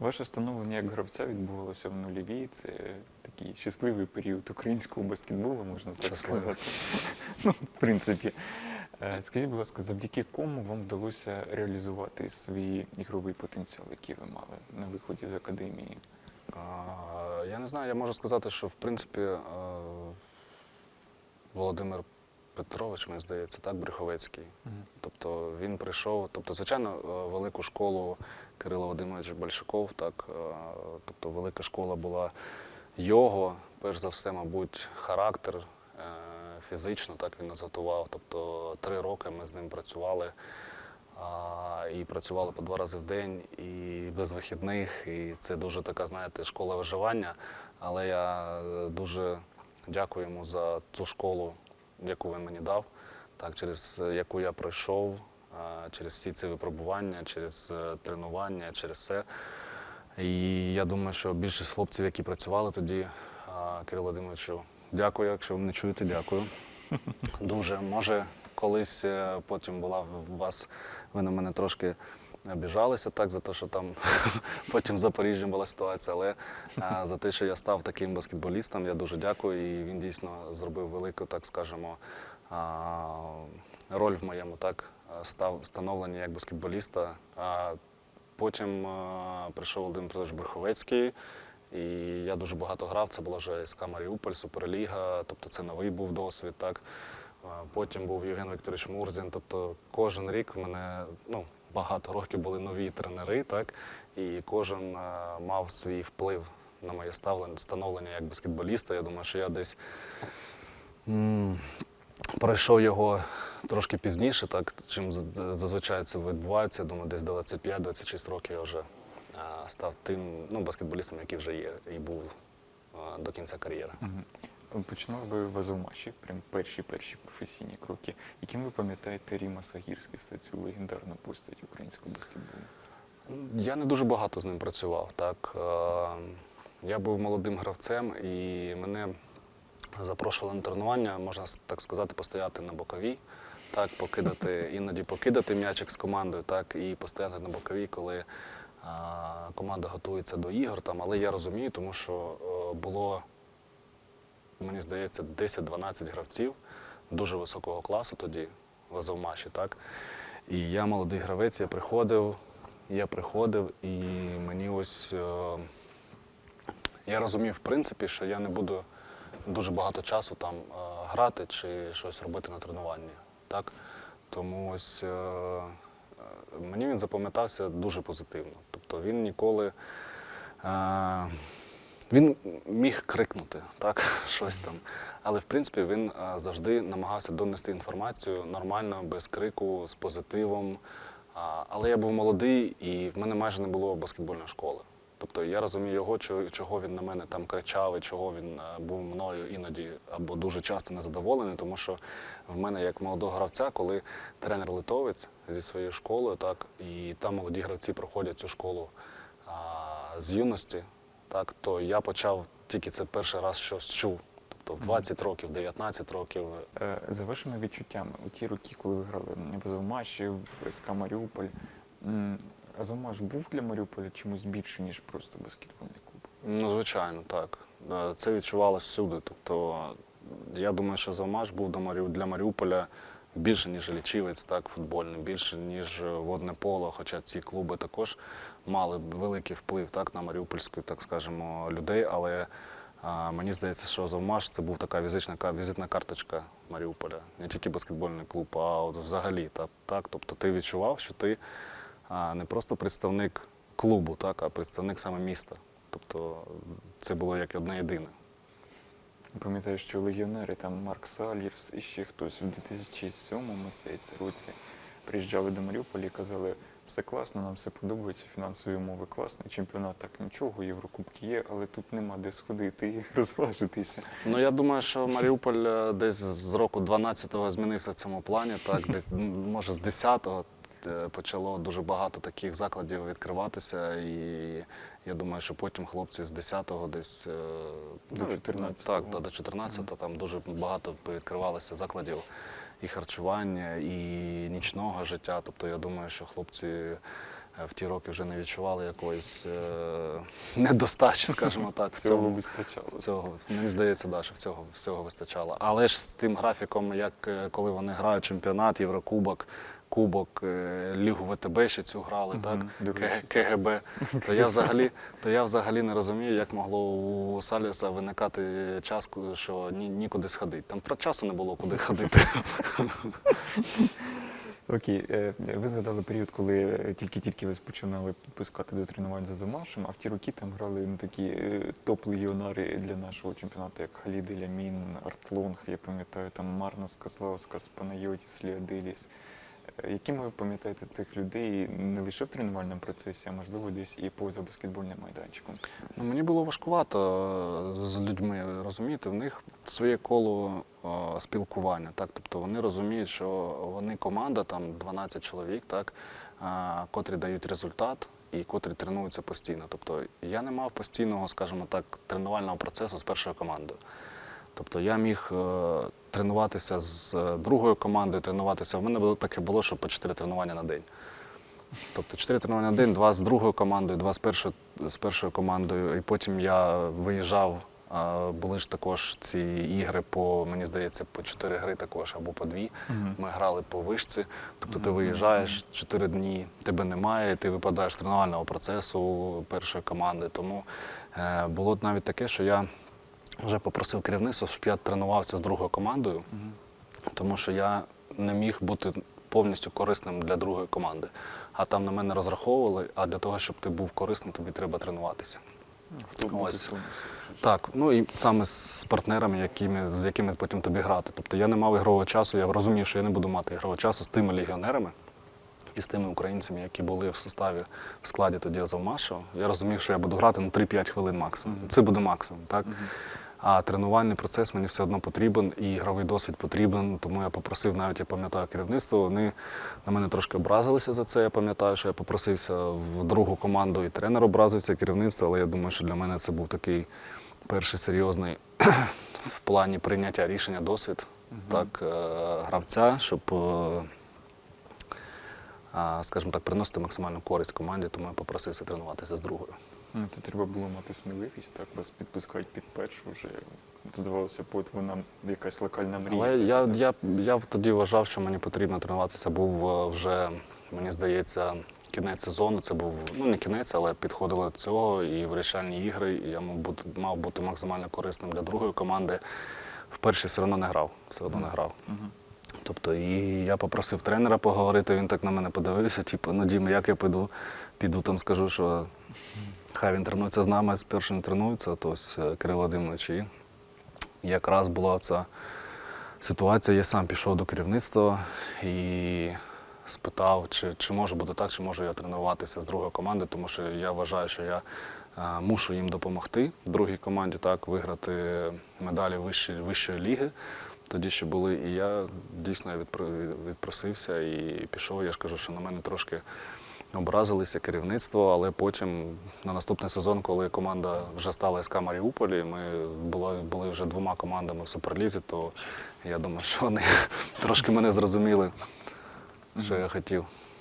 Ваше становлення як гравця відбувалося в нульовій. Це такий щасливий період українського баскетболу, можна так Щасливий. сказати. Ну, в принципі. Е, Скажіть, будь ласка, завдяки кому вам вдалося реалізувати свій ігровий потенціал, який ви мали на виході з академії? Я не знаю, я можу сказати, що в принципі е, Володимир Петрович, мені здається, так, Брюховецький. Тобто він прийшов, тобто, звичайно, е, велику школу Кирило Вадимович Большаков, так, е, тобто велика школа була його, перш за все, мабуть, характер, е, фізично так він нас готував. Тобто три роки ми з ним працювали. І працювали по два рази в день, і без вихідних. І це дуже така, знаєте, школа виживання. Але я дуже дякую йому за цю школу, яку він мені дав, так, через е, яку я пройшов, через всі ці випробування, через е, тренування, через все. І я думаю, що більшість хлопців, які працювали тоді, а, Кирилу Володимировичу, дякую, якщо ви мене чуєте, дякую. Дуже. Може, колись е, потім була у вас, ви на мене трошки обіжалися так, за те, що там потім в Запоріжжі була ситуація, але е, за те, що я став таким баскетболістом, я дуже дякую. І він дійсно зробив велику, так скажемо, роль в моєму так, став становленні як баскетболіста. А Потім е, прийшов Володимир Петрович Бруховецький, і я дуже багато грав. Це була вже СК Маріуполь, Суперліга, тобто це новий був досвід. Так. Е, Потім був Євген Вікторович Мурзін. Тобто кожен рік мене ну, багато років були нові тренери, так, і кожен е, мав свій вплив на моє ставлення, становлення як баскетболіста. Я думаю, що я десь. м, Пройшов його трошки пізніше, так, чим зазвичай це відбувається. Я думаю, десь 25-26 років я вже а, став тим ну, баскетболістом, який вже є і був а, до кінця кар'єри. Починали ви в Азовмаші, прям перші перші професійні кроки. Яким ви пам'ятаєте Ріма Сагірський, цю легендарну постать українського баскетболу? Я не дуже багато з ним працював. Так. Е, Я був молодим гравцем і мене запрошували на тренування, можна так сказати, постояти на боковій, так, покидати, іноді покидати м'ячик з командою, так, і постояти на боковій, коли команда готується до ігор. Там. Але я розумію, тому що е, було, мені здається, 10-12 гравців дуже високого класу тоді в Азовмаші. Так? І я молодий гравець, я приходив, я приходив, і мені ось. е, я розумів, в принципі, що я не буду дуже багато часу там е, грати чи щось робити на тренуванні. Так? Тому ось е, мені він запам'ятався дуже позитивно. Тобто він ніколи. Він міг крикнути, так, щось там. Але в принципі він е, завжди намагався донести інформацію нормально, без крику, з позитивом. Але я був молодий і в мене майже не було баскетбольної школи. Тобто я розумію його, чого- чого він на мене там кричав, і чого він е, був мною іноді або дуже часто незадоволений, тому що в мене як молодого гравця, коли тренер литовець зі своєю школою, так, і там молоді гравці проходять цю школу а, з юності, так, то я почав тільки це перший раз щось чув. Тобто в 20 років, 19 років. Е, За вашими відчуттями, у ті роки, коли ви грали в Азовмаші, в СК Маріуполь, Азовмаш був для Маріуполя чимось більше, ніж просто баскетбольний клуб? Ну, звичайно, так. Е, Це відчувалося всюди. Тобто, я думаю, що Завмаш був для Маріуполя більше, ніж лічівець, так, футбольний, більше, ніж водне поло, хоча ці клуби також мали великий вплив так, на маріупольську, так скажемо, людей. Але а, мені здається, що Завмаш це був така візитна, візитна карточка Маріуполя. Не тільки баскетбольний клуб, а от взагалі. Так, так? Тобто ти відчував, що ти а, не просто представник клубу, так, а представник саме міста. Тобто це було як одне єдине. Пам'ятаю, що легіонери, там Марк Салірс і ще хтось у 2007 здається, році приїжджали до Маріуполя і казали, все класно, нам все подобається, фінансові умови класні, чемпіонат так нічого, Єврокубки є, але тут нема де сходити і розважитися. Ну я думаю, що Маріуполь е, десь з року 12-го змінився в цьому плані. Так, десь може з 10-го е, почало дуже багато таких закладів відкриватися. І я думаю, що потім хлопці з 10-го десь е, До ну, 14-го. Так, до 14-го там дуже багато відкривалося закладів і харчування, і нічного життя. Тобто я думаю, що хлопці е, в ті роки вже не відчували якоїсь е, недостачі, скажімо так. в Цього вистачало. Цього мені здається, да, що всього, всього вистачало. Але ж з тим графіком, як е, коли вони грають чемпіонат, Єврокубок, Кубок, е, Лігу ВТБ ще цю грали, так? КГБ. То я взагалі, то я взагалі не розумію, як могло у Саліса виникати час, що ні, нікуди сходити. Там про часу не було куди ходити. Окей, е, ви згадали період, коли тільки-тільки ви починали підпускати до тренувань за Замашем, а в ті роки там грали ну, такі е, топ-легіонари для нашого чемпіонату, як Халід Елямін, Артлонг, я пам'ятаю, там Марнас Козлаускас, Панайотіс, Леоделіс. Якими ви пам'ятаєте цих людей не лише в тренувальному процесі, а можливо десь і поза баскетбольним майданчиком? Ну, мені було важкувато е, з людьми розумієте, в них своє коло е, спілкування. Так? Тобто вони розуміють, що вони команда, там 12 чоловік, так, е, котрі дають результат і котрі тренуються постійно. Тобто я не мав постійного, скажімо так, тренувального процесу з першою командою. Тобто я міг тренуватися з е, другою командою, тренуватися. В мене було таке було, що по 4 тренування на день. Тобто 4 тренування на день, два з другою командою, два з першою, з першою командою. І потім я виїжджав. Були ж також ці ігри по, мені здається, по 4 гри також або по 2. Мгм. Ми грали по вишці. Тобто ти виїжджаєш 4 дні, тебе немає, ти випадаєш з тренувального процесу першої команди. Тому е, було навіть таке, що я вже попросив керівництво, щоб я тренувався з другою командою, Мгм. тому що я не міг бути повністю корисним для другої команди. А там на мене розраховували, а для того, щоб ти був корисним, тобі треба тренуватися. Хто Ось. Так, ну і саме з партнерами, якими, з якими потім тобі грати. Тобто я не мав ігрового часу, я розумів, що я не буду мати ігрового часу з тими легіонерами і з тими українцями, які були в составі в складі тоді Азовмашу. Я розумів, що я буду грати на 3-5 хвилин максимум. Це буде максимум. Так? Мгм. А тренувальний процес мені все одно потрібен, і ігровий досвід потрібен. Тому я попросив, навіть я пам'ятаю керівництво. Вони на мене трошки образилися за це. Я пам'ятаю, що я попросився в другу команду, і тренер образився, і керівництво, але я думаю, що для мене це був такий перший серйозний в плані прийняття рішення досвід так, е, гравця, щоб, е, скажімо так, приносити максимальну користь команді, тому я попросився тренуватися з другою. Ну, це треба було мати сміливість, так вас підпускають під першу вже. Здавалося, от вона якась локальна мрія. Але я, я, я тоді вважав, що мені потрібно тренуватися. Був е, вже, мені здається, кінець сезону. Це був ну не кінець, але підходило до цього і вирішальні ігри. І я мав бути, мав бути максимально корисним для другої команди. Вперше все одно не грав. Все одно не грав. Мгм. Тобто, і я попросив тренера поговорити, він так на мене подивився, типу, ну Дім, як я піду, піду там скажу, що хай він тренується з нами, спершу не тренується, то ось е, Кирило Володимирович. І якраз була ця ситуація, я сам пішов до керівництва і спитав, чи, чи може бути так, чи можу я тренуватися з другої команди, тому що я вважаю, що я е, мушу їм допомогти другій команді так, виграти медалі вищої, вищої ліги. Тоді ще були, і я дійсно відпросився і пішов. Я ж кажу, що на мене трошки образилися керівництво, але потім на наступний сезон, коли команда вже стала СК Маріуполі, ми були, були вже двома командами в Суперлізі, то я думаю, що вони трошки мене зрозуміли, що я хотів.